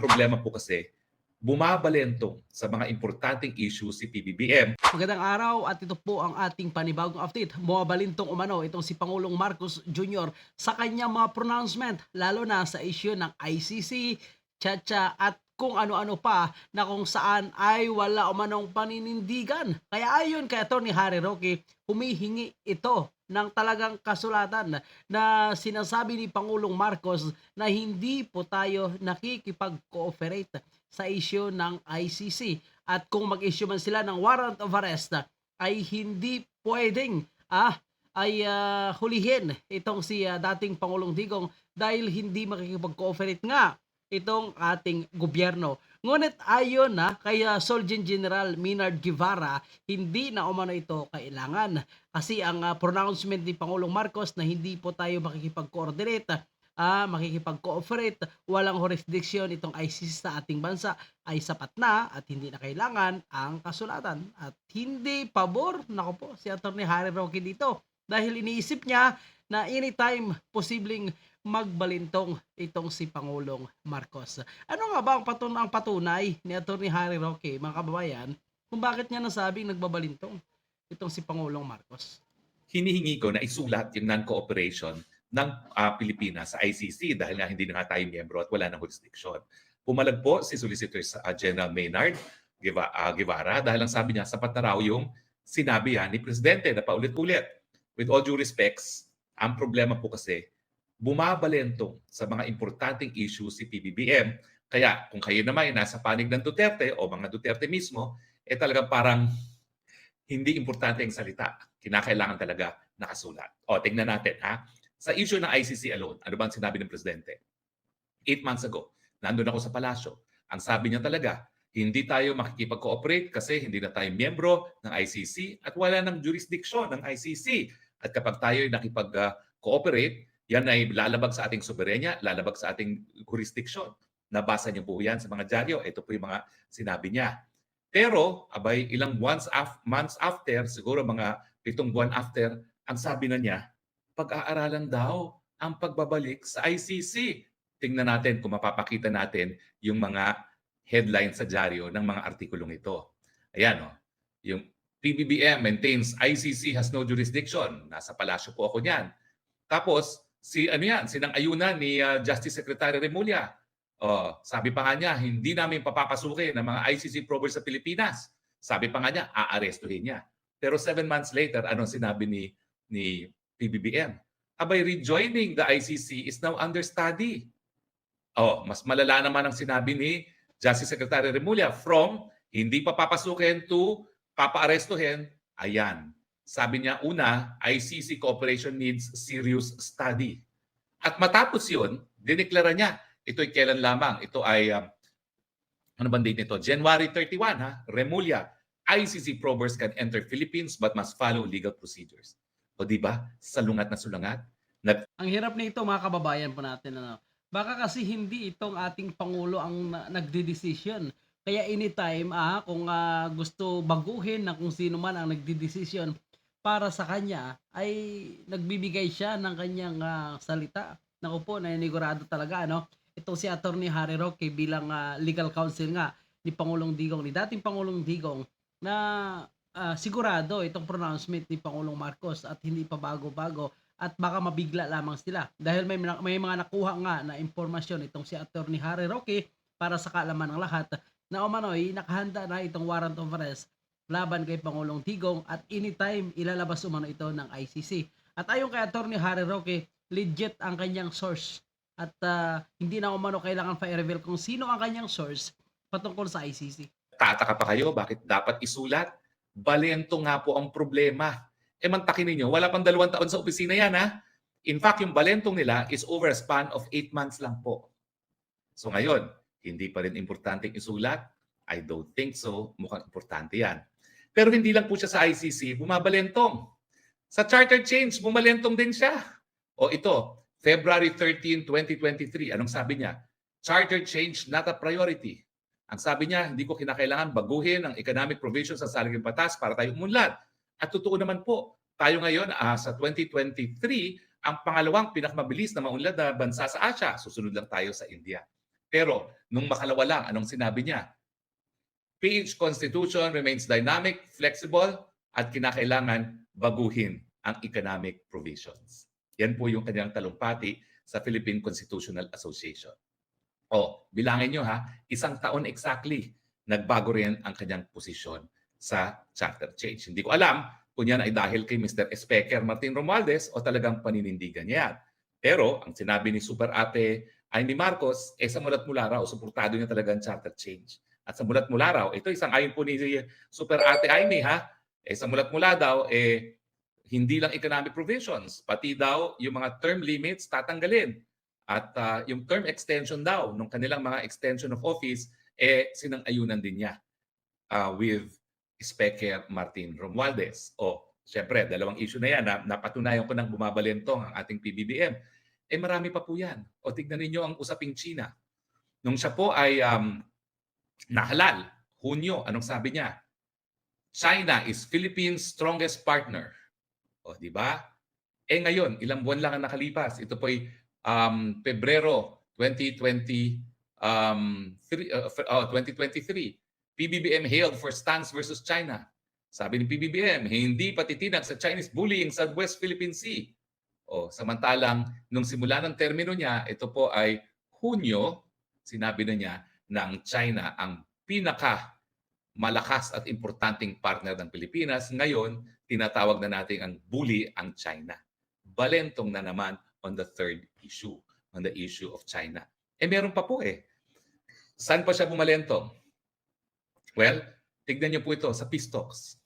Problema po kasi, bumabalentong sa mga importanteng issue si PBBM. Magandang araw at ito po ang ating panibagong update. Muabalintong umano itong si Pangulong Marcos Jr. sa kanyang mga pronouncement lalo na sa issue ng ICC, Chacha at kung ano-ano pa na kung saan ay wala umanong paninindigan. Kaya ayon kay Atty. Harry Roque, humihingi ito ng talagang kasulatan na sinasabi ni Pangulong Marcos na hindi po tayo nakikipag-cooperate sa issue ng ICC at kung mag-issue man sila ng warrant of arrest ay hindi pwedeng ah ay ah, hulihin itong si ah, dating Pangulong Digong dahil hindi makikipag-cooperate nga itong ating gobyerno. Ngunit ayon na kay ah, Soldier General Minard Guevara, hindi na umano ito kailangan kasi ang ah, pronouncement ni Pangulong Marcos na hindi po tayo makikipag-coordinate ah, makikipag-cooperate, walang jurisdiction itong ICC sa ating bansa ay sapat na at hindi na kailangan ang kasulatan. At hindi pabor, nako po, si Atty. Harry Roque dito dahil iniisip niya na anytime posibleng magbalintong itong si Pangulong Marcos. Ano nga ba ang, patun ang patunay ni Atty. Harry Roque, mga kababayan, kung bakit niya nasabing nagbabalintong itong si Pangulong Marcos? Hinihingi ko na isulat yung non-cooperation ng ah, Pilipinas sa ICC dahil nga hindi na nga tayo miyembro at wala nang jurisdiction. Pumalag po si Solicitor ah, General Maynard Gueva- ah, Guevara dahil ang sabi niya sapat na raw yung sinabi yan ni Presidente na paulit-ulit. With all due respects, ang problema po kasi bumabalentong sa mga importanteng issue si PBBM. Kaya kung kayo naman ay nasa panig ng Duterte o mga Duterte mismo, eh talagang parang hindi importante ang salita. Kinakailangan talaga nakasulat. O, tingnan natin ha. Sa issue ng ICC alone, ano ba ang sinabi ng Presidente? Eight months ago, nandun ako sa palasyo. Ang sabi niya talaga, hindi tayo makikipag-cooperate kasi hindi na tayo miyembro ng ICC at wala ng jurisdiction ng ICC. At kapag tayo ay nakipag-cooperate, yan ay lalabag sa ating soberenya, lalabag sa ating jurisdiction. Nabasa niyo po yan sa mga dyaryo. Ito po yung mga sinabi niya. Pero, abay, ilang months, af- months after, siguro mga pitong buwan after, ang sabi na niya, pag-aaralan daw ang pagbabalik sa ICC. Tingnan natin kung mapapakita natin yung mga headline sa dyaryo ng mga artikulong ito. Ayan o. Yung PBBM maintains ICC has no jurisdiction. Nasa palasyo po ako niyan. Tapos, si ano yan, sinang-ayunan ni uh, Justice Secretary Remulla. Oh, sabi pa nga niya, hindi namin papapasukin ng mga ICC probers sa Pilipinas. Sabi pa nga niya, aarestuhin niya. Pero seven months later, anong sinabi ni, ni PBBM? Abay, rejoining the ICC is now under study. Oh, mas malala naman ang sinabi ni Justice Secretary Remulla from hindi pa papasukin to papaarestuhin. Ayan. Sabi niya, una, ICC cooperation needs serious study. At matapos yun, dineklara niya, ito'y kailan lamang? Ito ay, um, ano bang date nito? January 31, ha? Remulla, ICC probers can enter Philippines but must follow legal procedures. O di ba? Salungat na sulungat. Ang hirap nito mga kababayan po natin ano. Baka kasi hindi itong ating pangulo ang na- nagdedesisyon. Kaya anytime ah kung ah, gusto baguhin ng kung sino man ang nagdedesisyon para sa kanya ay nagbibigay siya ng kanyang ah, salita. Naku po, nanigurado talaga ano. Ito si Attorney Harry Roque bilang ah, legal counsel nga ni Pangulong Digong, ni dating Pangulong Digong na ah, sigurado itong pronouncement ni Pangulong Marcos at hindi pa bago-bago at baka mabigla lamang sila dahil may may mga nakuha nga na impormasyon itong si Attorney Harry Roque para sa kaalaman ng lahat na umano'y nakahanda na itong warrant of arrest laban kay Pangulong Tigong at anytime ilalabas umano ito ng ICC. At ayon kay Attorney Harry Roque, legit ang kanyang source at ah, hindi na umano kailangan pa i-reveal kung sino ang kanyang source patungkol sa ICC. Tataka pa kayo, bakit dapat isulat? Balento nga po ang problema. E mantakin ninyo, wala pang dalawang taon sa opisina yan ha. In fact, yung balentong nila is over a span of 8 months lang po. So ngayon, hindi pa rin importanteng isulat? I don't think so. Mukhang importante yan. Pero hindi lang po siya sa ICC, bumabalentong. Sa charter change, bumalentong din siya. O ito, February 13, 2023, anong sabi niya? Charter change not a priority. Ang sabi niya, hindi ko kinakailangan baguhin ang economic provisions sa saligang batas para tayo umunlad. At totoo naman po, tayo ngayon ah, sa 2023, ang pangalawang pinakamabilis na maunlad na bansa sa Asia. Susunod lang tayo sa India. Pero nung makalawa lang, anong sinabi niya? PH Constitution remains dynamic, flexible, at kinakailangan baguhin ang economic provisions. Yan po yung kanyang talumpati sa Philippine Constitutional Association. O, bilangin nyo ha, isang taon exactly nagbago rin ang kanyang posisyon sa charter change. Hindi ko alam kung yan ay dahil kay Mr. Speaker Martin Romualdez o talagang paninindigan niya. Pero ang sinabi ni Super Ate Amy Marcos, eh sa mulat mula raw, suportado niya talaga ang charter change. At sa mulat mula raw, ito isang ayon po ni Super Ate Amy ha, eh sa mulat mula daw, eh hindi lang economic provisions, pati daw yung mga term limits tatanggalin. At ah, yung term extension daw, nung kanilang mga extension of office, eh sinang-ayunan din niya ah, with Speaker Martin Romualdez. O, syempre, dalawang issue na yan. Na, napatunayan ko nang bumabalentong ang ating PBBM. Eh marami pa po yan. O tignan ninyo ang usaping China. Nung siya po ay um, nahalal, Hunyo, anong sabi niya? China is Philippines' strongest partner. O, di ba? Eh ngayon, ilang buwan lang ang nakalipas. Ito po ay um, Pebrero 2020, um, three, uh, oh, 2023. PBBM hailed for stance versus China. Sabi ni PBBM, hindi patitinag sa Chinese bullying sa West Philippine Sea. O, samantalang nung simula ng termino niya, ito po ay Hunyo, sinabi na niya ang China ang pinaka malakas at importanteng partner ng Pilipinas. Ngayon, tinatawag na natin ang bully ang China. Balentong na naman on the third issue, on the issue of China. Eh meron pa po eh. Saan pa siya bumalentong? Well, tignan niyo po ito sa talks.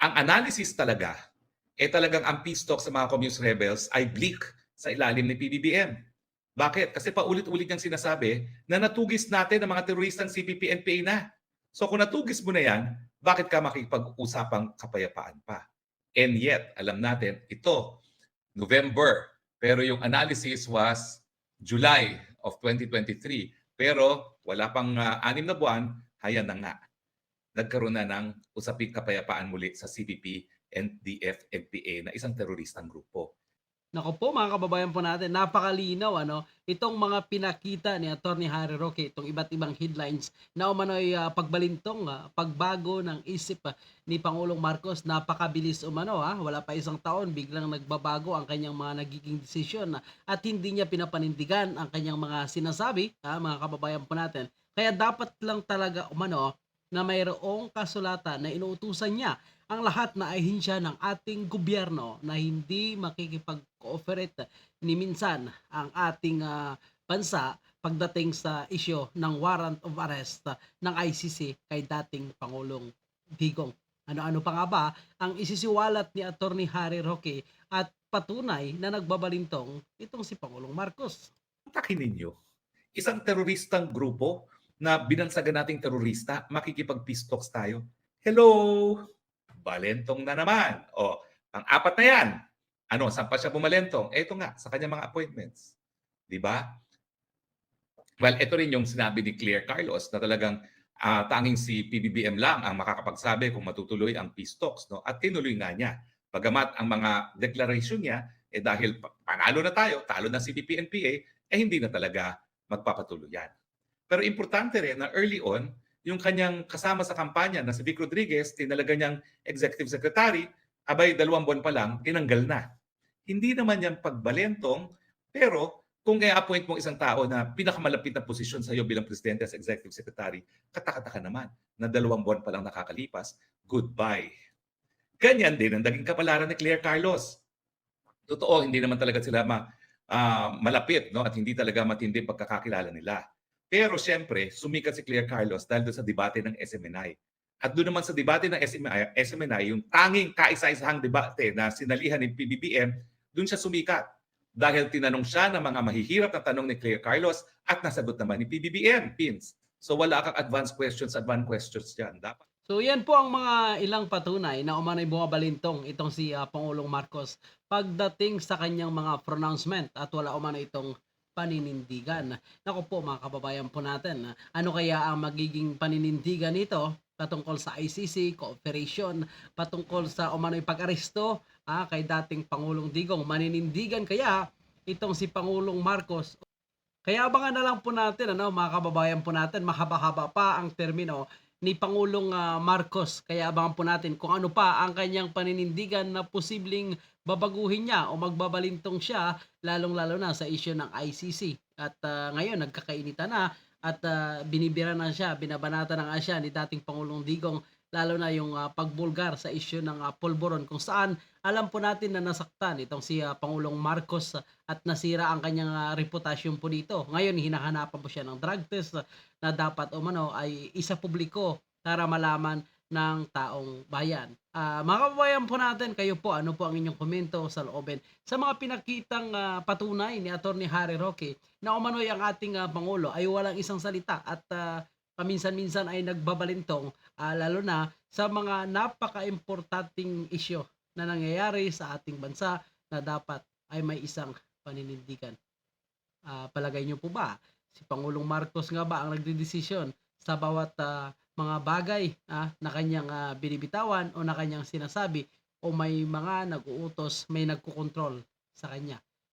Ang analysis talaga, eh talagang ang peace talks sa mga communist rebels ay bleak sa ilalim ni PBBM. Bakit? Kasi paulit-ulit niyang sinasabi na natugis natin ang mga teroristang CPP-NPA na. So kung natugis mo na yan, bakit ka makikipag-usapang kapayapaan pa? And yet, alam natin, ito, November, pero yung analysis was July of 2023. Pero wala pang ah, anim na buwan, hayan na nga. Nagkaroon na ng usaping kapayapaan muli sa CPP and DF-NPA na isang teroristang grupo. Nako po mga kababayan po natin, napakalinaw ano, itong mga pinakita ni Attorney Harry Roque, itong iba't ibang headlines na umano'y ah, pagbalintong, ah, pagbago ng isip ah, ni Pangulong Marcos, napakabilis umano ha, wala pa isang taon, biglang nagbabago ang kanyang mga nagiging desisyon ah, at hindi niya pinapanindigan ang kanyang mga sinasabi, ha, mga kababayan po natin. Kaya dapat lang talaga umano na mayroong kasulatan na inuutusan niya ang lahat na ahensya ng ating gobyerno na hindi makikipag-cooperate ni minsan ang ating ah, bansa pagdating sa isyo ng warrant of arrest ng ICC kay dating Pangulong Digong. Ano-ano pa nga ba ang isisiwalat ni Attorney Harry Roque at patunay na nagbabalintong itong si Pangulong Marcos. Atakin ninyo, isang teroristang grupo na binansagan nating terorista, makikipag-peace tayo. Hello! Balentong na naman. O, ang apat na yan. Ano, saan pa siya bumalentong? Eto nga, sa kanya mga appointments. Di ba? Well, ito rin yung sinabi ni Claire Carlos na talagang ah, tanging si PBBM lang ang makakapagsabi kung matutuloy ang peace talks. No? At tinuloy nga niya. Pagamat ang mga declaration niya, eh dahil pa- panalo na tayo, talo na si PPNPA, eh hindi na talaga magpapatuloy yan. Pero importante rin na early on, yung kanyang kasama sa kampanya na si Vic Rodriguez, tinalaga niyang executive secretary, abay dalawang buwan pa lang, tinanggal na. Hindi naman yan pagbalentong, pero kung i-appoint mo isang tao na pinakamalapit na posisyon sa iyo bilang presidente as executive secretary, katakataka naman na dalawang buwan pa lang nakakalipas, goodbye. Ganyan din ang naging kapalaran ni Claire Carlos. Totoo, hindi naman talaga sila ma, ah, malapit no? at hindi talaga matindi pagkakakilala nila. Pero siyempre, sumikat si Claire Carlos dahil doon sa debate ng SMNI. At doon naman sa debate ng SMNI, SMNI yung tanging kaisa-isahang debate na sinalihan ni PBBM, doon siya sumikat. Dahil tinanong siya ng mga mahihirap na tanong ni Claire Carlos at nasagot naman ni PBBM, Pins. So wala kang advanced questions, advanced questions dyan. Dapat So yan po ang mga ilang patunay na umano'y bumabalintong itong si ah, Pangulong Marcos pagdating sa kanyang mga pronouncement at wala umano itong paninindigan. Nako po mga kababayan po natin, ah, ano kaya ang magiging paninindigan nito patungkol sa ICC, cooperation, patungkol sa umano'y pag-aresto ah, kay dating Pangulong Digong. Maninindigan kaya itong si Pangulong Marcos Kaya abangan na lang po natin ano, mga kababayan po natin, mahaba-haba pa ang termino ni Pangulong ah, Marcos. Kaya abangan po natin kung ano pa ang kanyang paninindigan na posibleng babaguhin niya o magbabalintong siya lalong-lalo na sa issue ng ICC. At ah, ngayon nagkakainitan na at ah, binibira na siya, binabanata na nga siya ni dating Pangulong Digong lalo na yung ah, pagbulgar sa issue ng ah, polboron kung saan alam po natin na nasaktan itong si ah, Pangulong Marcos ah, at nasira ang kanyang ah, reputasyon po dito. Ngayon hinahanapan po siya ng drug test ah, na dapat umano ay isa publiko para malaman ng taong bayan. Ah, mga kababayan po natin, kayo po, ano po ang inyong komento sa looben sa mga pinakitang ah, patunay ni Attorney Harry Roque na umano'y ang ating ah, Pangulo ay walang isang salita at ah, paminsan-minsan ay nagbabalintong ah, lalo na sa mga napaka-importanting isyo na nangyayari sa ating bansa na dapat ay may isang paninindigan. Ah, palagay niyo po ba si Pangulong Marcos nga ba ang nagdedesisyon sa bawat ah, mga bagay ah, na kanyang ah, binibitawan o na kanyang sinasabi o may mga nag-uutos, may nagkukontrol sa kanya?